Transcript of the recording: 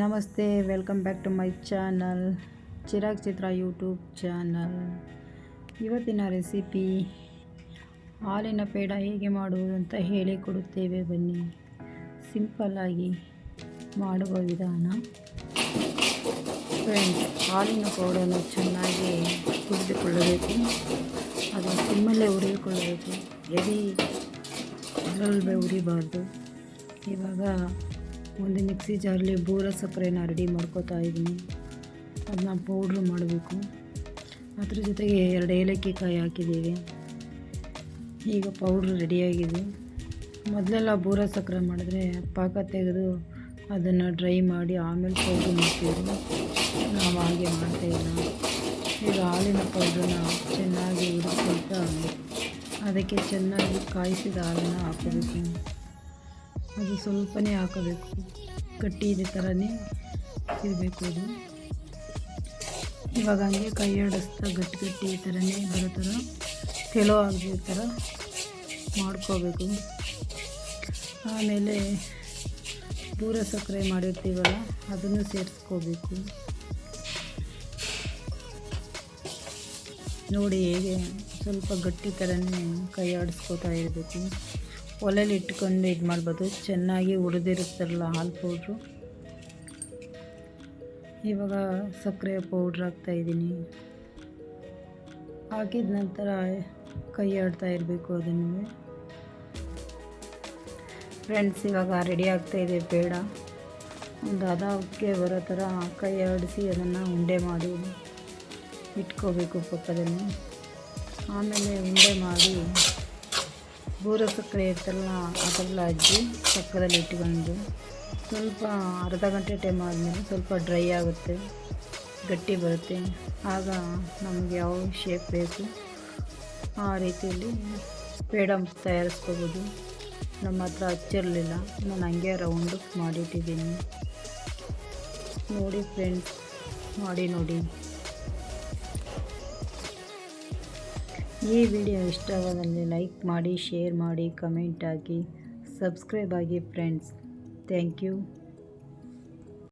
ನಮಸ್ತೆ. Welcome back to my channel, Chirag Chitra YouTube channel. ಇವತ್ತಿನ recipe, ಹಾಲಿನ ಪೇಡ ಹೇಗೆ ಮಾಡುವುದು ಅಂತ ಹೇಳಿಕೊಡುತ್ತೇವೆ ಬನ್ನಿ. ಸಿಂಪಲ್ಲಾಗಿ ಮಾಡುವ ವಿಧಾನ. ಫ್ರೆಂಡ್ಸ್ ಹಾಲಿನ ಪೌಡನ್ನು ಚೆನ್ನಾಗಿ ಹುರಿದುಕೊಳ್ಳಬೇಕು ಅದು ಸಿಮ್ಮಲ್ಲೇ ಹುರಿದುಕೊಳ್ಳಬೇಕು. ಎದೆ, ಅದರಲ್ಲಿ ಉರಿಬಾರ್ದು ಇವಾಗ ಒಂದು ಮಿಕ್ಸಿ ಜಾರಲ್ಲಿ ಬೂರ ಸಕ್ಕರೆನ ರೆಡಿ ಮಾಡ್ಕೋತಾ ಇದ್ದೀನಿ. ಅದನ್ನ ಪೌಡ್ರ್ ಮಾಡಬೇಕು. ಅದ್ರ ಜೊತೆಗೆ ಎರಡು ಏಲಕ್ಕಿ ಕಾಯಿ ಹಾಕಿದ್ದೀವಿ. ಈಗ ಪೌಡ್ರ್ ರೆಡಿಯಾಗಿದೆ ಮೊದಲೆಲ್ಲ ಬೂರ ಸಕ್ಕರೆ ಮಾಡಿದ್ರೆ ಪಾಕ ತೆಗೆದು ಅದನ್ನು ಡ್ರೈ ಮಾಡಿ ಆಮೇಲೆ ಪೌಡ್ರ್ ಮಾಡ್ತೀವಿ. ನಾವು ಹಾಗೆ ಮಾಡ್ತಾಯಿಲ್ಲ ಈಗ ಹಾಲಿನ ಪೌಡ್ರನ್ನ ಚೆನ್ನಾಗಿ ಉರಿಸ್ಕೊಳ್ತಾ ಅದಕ್ಕೆ ಚೆನ್ನಾಗಿ ಕಾಯಿಸಿದ ಹಾಲನ್ನು ಹಾಕೋಬೇಕು. ಅದು ಸ್ವಲ್ಪನೇ ಹಾಕಬೇಕು. ಗಟ್ಟಿ ಇದೆ ಥರನೇ ಇರಬೇಕು ಅದು. ಇವಾಗ ಹಂಗೆ ಕೈ ಆಡಿಸ್ತಾ ಗಟ್ಟಿ ಗಟ್ಟಿ ಈ ಥರನೇ ಬರೋ ಥರ ತೆಲೋ ಆಗೋ ಥರ ಮಾಡ್ಕೋಬೇಕು. ಆಮೇಲೆ ಪೂರ ಸಕ್ಕರೆ ಮಾಡಿರ್ತೀವಲ್ಲ, ಅದನ್ನು ಸೇರಿಸ್ಕೋಬೇಕು. ನೋಡಿ ಹೇಗೆ ಸ್ವಲ್ಪ ಗಟ್ಟಿ ಥರನೇ ಕೈ ಆಡಿಸ್ಕೋತಾ ಇರಬೇಕು. ಒಲೆಯಲ್ಲಿ ಇಟ್ಕೊಂಡು ಇದು ಮಾಡ್ಬೋದು. ಚೆನ್ನಾಗಿ ಹುರಿದಿರುತ್ತಲ್ಲ ಹಾಲು ಪೌಡ್ರು. ಇವಾಗ ಸಕ್ಕರೆ ಪೌಡ್ರ್ ಹಾಕ್ತಾಯಿದ್ದೀನಿ ಹಾಕಿದ ನಂತರ ಕೈ ಆಡ್ತಾ ಇರಬೇಕು ಅದನ್ನು. ಫ್ರೆಂಡ್ಸ್, ಇವಾಗ ರೆಡಿ ಆಗ್ತಾಯಿದೆ ಬೇಡ. ಒಂದು ಹದಕ್ಕೆ ಬರೋ ಥರ ಕೈ ಆಡಿಸಿ ಅದನ್ನು ಉಂಡೆ ಮಾಡಿ ಇಟ್ಕೋಬೇಕು ಪಕ್ಕದಲ್ಲಿ. ಆಮೇಲೆ ಉಂಡೆ ಮಾಡಿ ಬೂರ ಸಕ್ಕರೆ ಇರ್ತಲ್ಲ, ಅದೆಲ್ಲ ಅಜ್ಜಿ ಪಕ್ಕದಲ್ಲಿ ಇಟ್ಕೊಂಡು ಸ್ವಲ್ಪ ಅರ್ಧ ಗಂಟೆ ಟೈಮ್ ಆದಮೇಲೆ ಸ್ವಲ್ಪ ಡ್ರೈ ಆಗುತ್ತೆ, ಗಟ್ಟಿ ಬರುತ್ತೆ. ಆಗ ನಮಗೆ ಯಾವ ಶೇಪ್ ಬೇಕು ಆ ರೀತಿಯಲ್ಲಿ ಪೇಡ ತಯಾರಿಸ್ಕೋಬೋದು. ನಮ್ಮ ಹತ್ರ ಹಚ್ಚಿರಲಿಲ್ಲ, ನಾನು ಹಂಗೆ ರೌಂಡು ಮಾಡಿಟ್ಟಿದ್ದೀನಿ. ನೋಡಿ ಫ್ರೆಂಡ್ಸ್ ಮಾಡಿ ನೋಡಿ. ಈ ವಿಡಿಯೋ ಇಷ್ಟವಾದಲ್ಲಿ ಲೈಕ್ ಮಾಡಿ ಶೇರ್ ಮಾಡಿ ಕಮೆಂಟ್ ಹಾಕಿ ಸಬ್ಸ್ಕ್ರೈಬ್ ಆಗಿ ಫ್ರೆಂಡ್ಸ್ ಥ್ಯಾಂಕ್ ಯು